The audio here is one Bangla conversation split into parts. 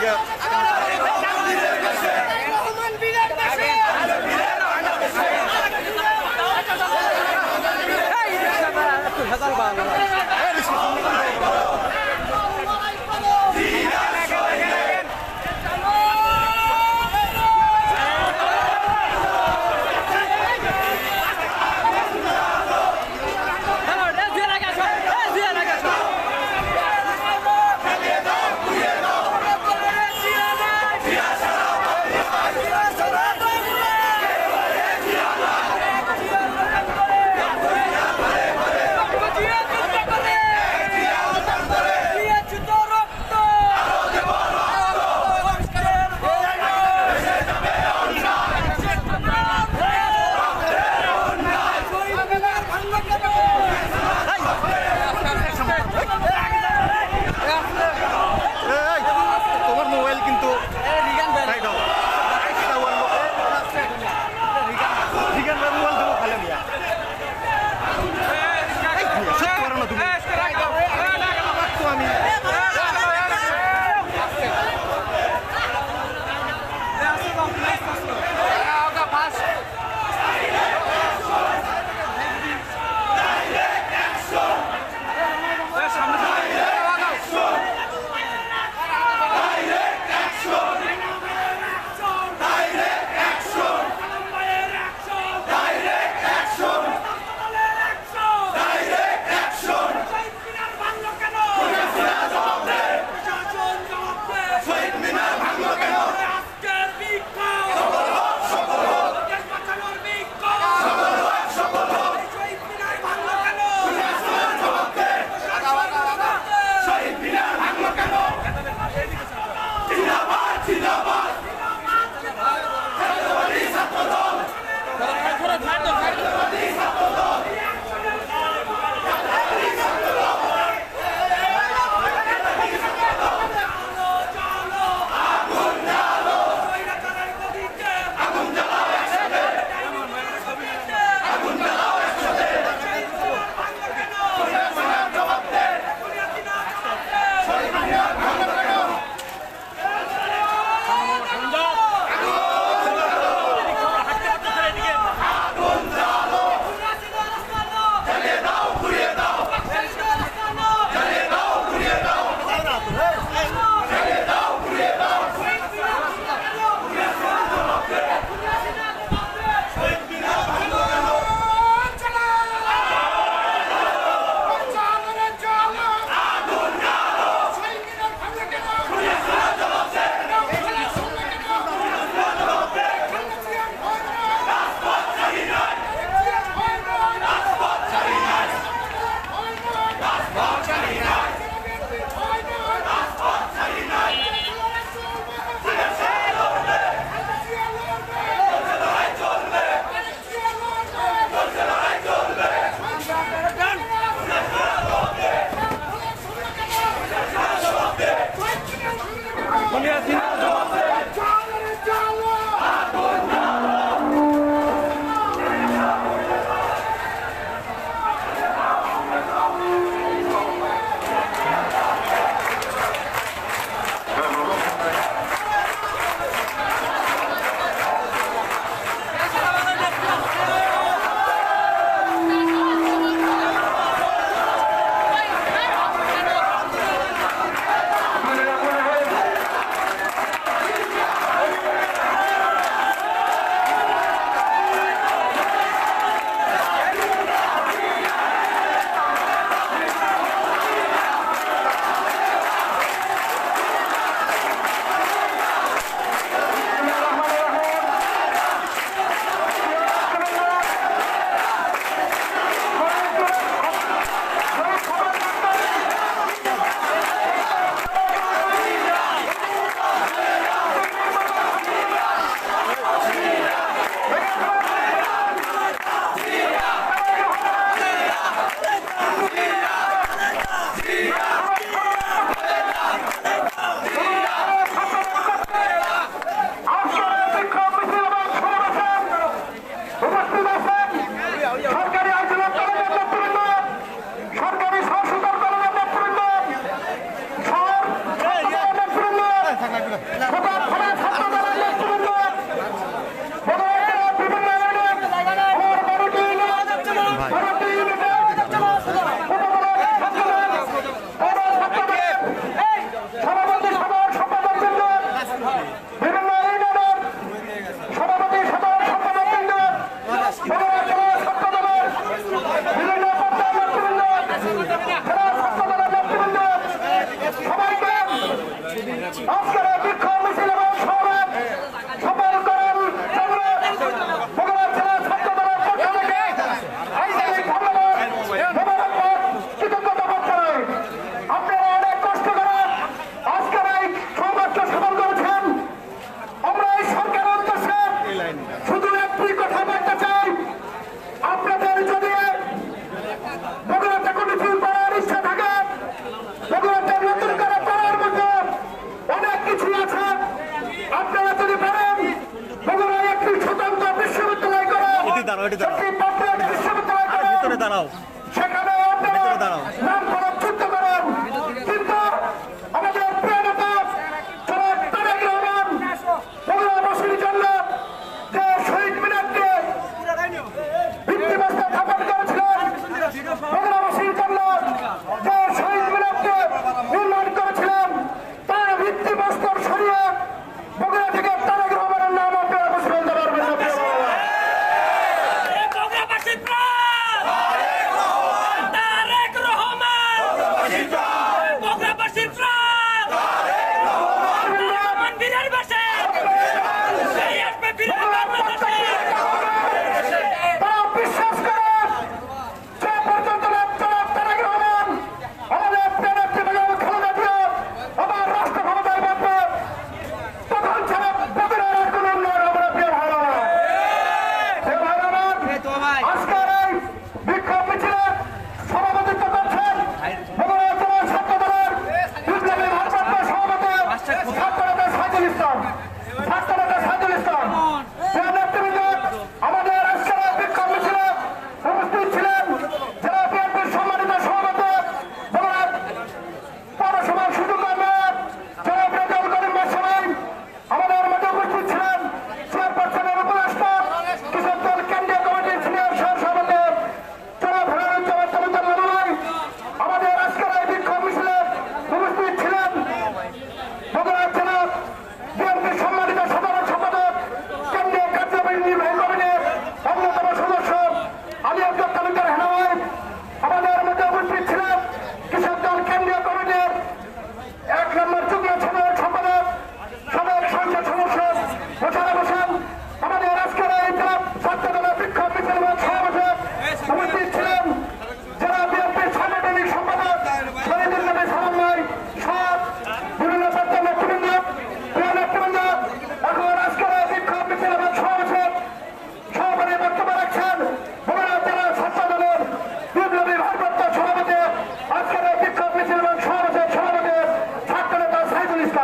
লিগা রহমান Let's!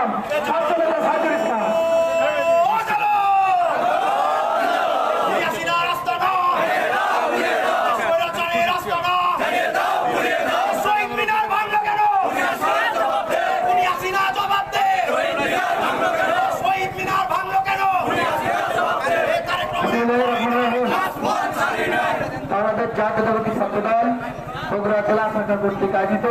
ইসলাম ছাত্রনেতা সাইদুল ইসলাম। আমাদের জাতীয় ছাত্র দল বগুড়া জেলা শাখা কর্তৃক আয়োজিত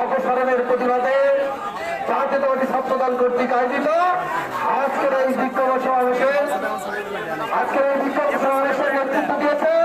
অপসারণের প্রতিবাদে জাতীয়তাবাদী ছাত্রদল কর্তৃক আজকের এই বিক্ষোভ সমাবেশে, আজকের এই বিক্ষোভ সমাবেশের নেতৃত্ব দিয়েছে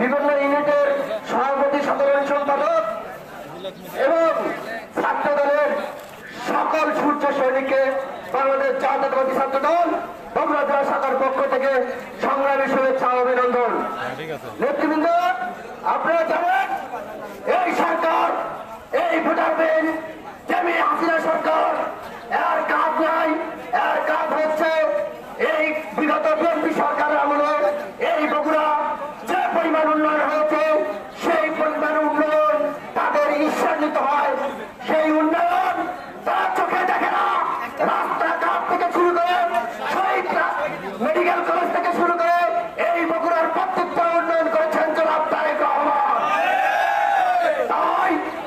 বিভিন্ন ইউনিটের সভাপতি সাধারণ সম্পাদক এবং ছাত্র সকল সূর্য সৈনিককে বাংলাদেশ জাতীয়তাবাদী শাখার পক্ষ থেকে সংগ্রামী শুভেচ্ছা অভিনন্দন। নেতৃবৃন্দ, আপনারা জানেন, এই সরকার, এই ভোটার বিল জমি হাসিনা সরকার point.